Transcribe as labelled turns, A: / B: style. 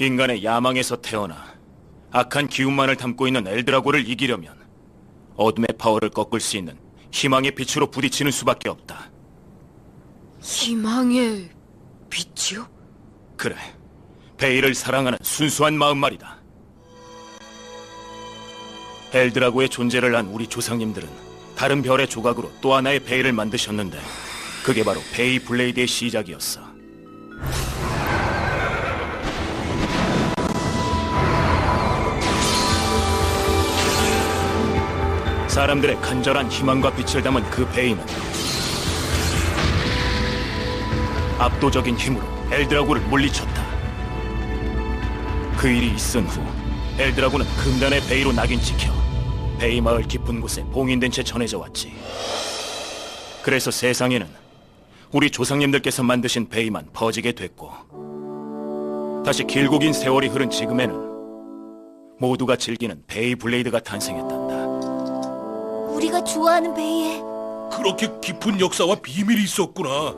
A: 인간의 야망에서 태어나 악한 기운만을 담고 있는 엘드라고를 이기려면 어둠의 파워를 꺾을 수 있는 희망의 빛으로 부딪히는 수밖에 없다.
B: 희망의 빛이요?
A: 그래, 베일을 사랑하는 순수한 마음 말이다. 엘드라고의 존재를 안 우리 조상님들은 다른 별의 조각으로 또 하나의 베일을 만드셨는데 그게 바로 베이 블레이드의 시작이었어. 사람들의 간절한 희망과 빛을 담은 그 베이는 압도적인 힘으로 엘드라고를 물리쳤다. 그 일이 있은 후 엘드라고는 금단의 베이로 낙인 찍혀 베이 마을 깊은 곳에 봉인된 채 전해져 왔지. 그래서 세상에는 우리 조상님들께서 만드신 베이만 퍼지게 됐고 다시 길고 긴 세월이 흐른 지금에는 모두가 즐기는 베이 블레이드가 탄생했단다.
C: 우리가 좋아하는 베이에
D: 그렇게 깊은 역사와 비밀이 있었구나.